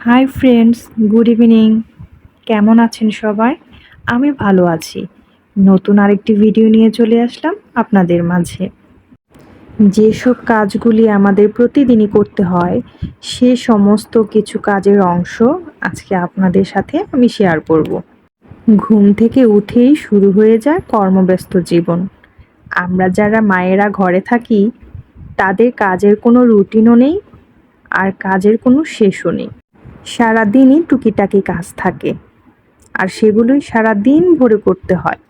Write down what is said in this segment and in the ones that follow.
Hi friends good evening কেমন আছেন সবাই? আমি ভালো আছি। নতুন আরেকটি ভিডিও নিয়ে চলে আসলাম আপনাদের মাঝে। যেসব কাজগুলি আমাদের প্রতিদিনই করতে হয়, সে সমস্ত কিছু কাজের অংশ আজকে আপনাদের সাথে আমি শেয়ার করব। ঘুম থেকে উঠেই শুরু হয়ে যায় কর্মব্যস্ত জীবন। আমরা যারা মায়েরা ঘরে থাকি, তাদের কাজের কোনো রুটিনও নেই, আর কাজের কোনো শেষও নেই। সারাদিনই টুকিটাকি কাজ থাকে। আর সেগুলোই সারা দিন ভরে করতে হয়।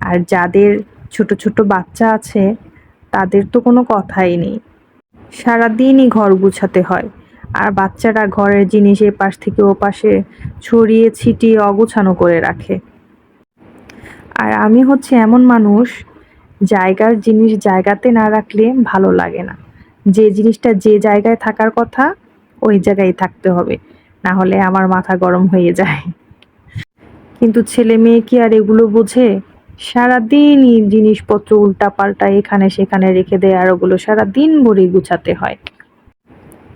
আর যাদের ছোট ছোট বাচ্চা আছে, তাদের তো কোনো কথাই নেই। সারাদিনই ঘর গুছাতে হয়। আর বাচ্চারা ঘরের জিনিস এ পাশ থেকে ও পাশে ছড়িয়ে ছিটিয়ে অগোছানো করে রাখে। আর আমি হচ্ছে এমন মানুষ, জায়গার জিনিস জায়গাতে না রাখলে ভালো লাগে না। যে জিনিসটা যে জায়গায় থাকার কথা, ওই জায়গায় থাকতে হবে। না হলে আমার মাথা গরম হয়ে যায়। কিন্তু ছেলে মেয়ে কি আর এগুলো বোঝে? সারাদিনই জিনিসপত্র উল্টাপাল্টা এখানে সেখানে রেখে দেয় আর ওগুলো সারাদিন ভরে গুছাতে হয়।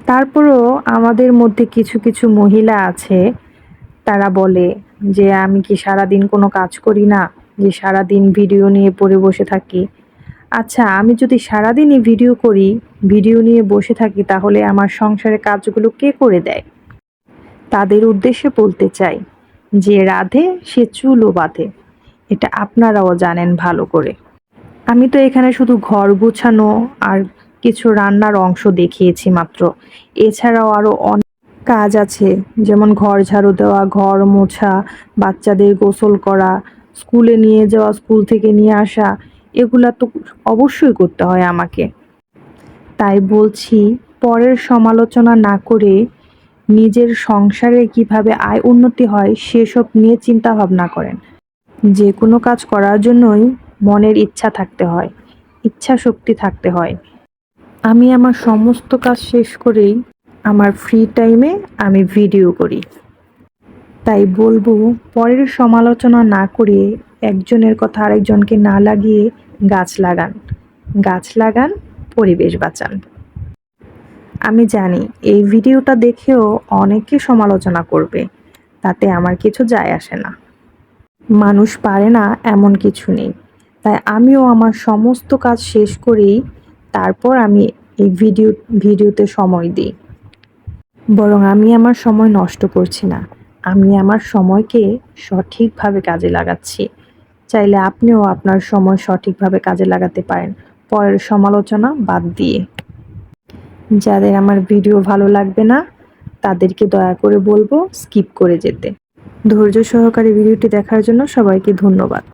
তারপরও আমাদের মধ্যে কিছু কিছু মহিলা আছে, তারা বলে যে আমি কি সারাদিন কোনো কাজ করি না? যে সারাদিন ভিডিও নিয়ে পড়ে বসে থাকি। আচ্ছা আমি যদি সারাদিনই ভিডিও করি, ভিডিও নিয়ে বসে থাকি, তাহলে আমার সংসারের কাজগুলো কে করে দেয়? তাদের উদ্দেশ্যে বলতে চাই, যে রাধে, সে চুলও বাঁধে। এটা আপনারাও জানেন ভালো করে। আমি তো এখানে শুধু ঘর গুছানো আর কিছু রান্নার অংশ দেখিয়েছি মাত্র। এছাড়াও আরও অনেক কাজ আছে, যেমন ঘর ঝাড়ু দেওয়া, ঘর মোছা, বাচ্চাদের গোসল করা, স্কুলে নিয়ে যাওয়া, স্কুল থেকে নিয়ে আসা, এগুলা তো অবশ্যই করতে হয় আমাকে। তাই বলছি, পরের সমালোচনা না করে নিজের সংসারে কীভাবে আয় উন্নতি হয় সেসব নিয়ে চিন্তা ভাবনা করেন। যে কোনো কাজ করার জন্যই মনের ইচ্ছা থাকতে হয়, ইচ্ছা শক্তি থাকতে হয়। আমি আমার সমস্ত কাজ শেষ করেই আমার ফ্রি টাইমে আমি ভিডিও করি। তাই বলব, পরের সমালোচনা না করে একজনের কথা আরেকজনকে না লাগিয়ে গাছ লাগান। গাছ লাগান, পরিবেশ বাঁচান। আমি জানি, এই ভিডিওটা দেখেও অনেকে সমালোচনা করবে, তাতে আমার কিছু যায় আসে না। মানুষ পারে না এমন কিছু নেই। তাই আমিও আমার সমস্ত কাজ শেষ করেই তারপর আমি এই ভিডিও, ভিডিওতে সময় দিই। বরং আমি আমার সময় নষ্ট করছি না। আমি আমার সময়কে সঠিকভাবে কাজে লাগাচ্ছি। চাইলে আপনিও আপনার সময় সঠিকভাবে কাজে লাগাতে পারেন। পরের সমালোচনা বাদ দিয়ে। যাদের আমার ভিডিও ভালো লাগবে না, তাদেরকে দয়া করে বলব স্কিপ করে যেতে। ধৈর্য সহকারে ভিডিওটি দেখার জন্য সবাইকে ধন্যবাদ।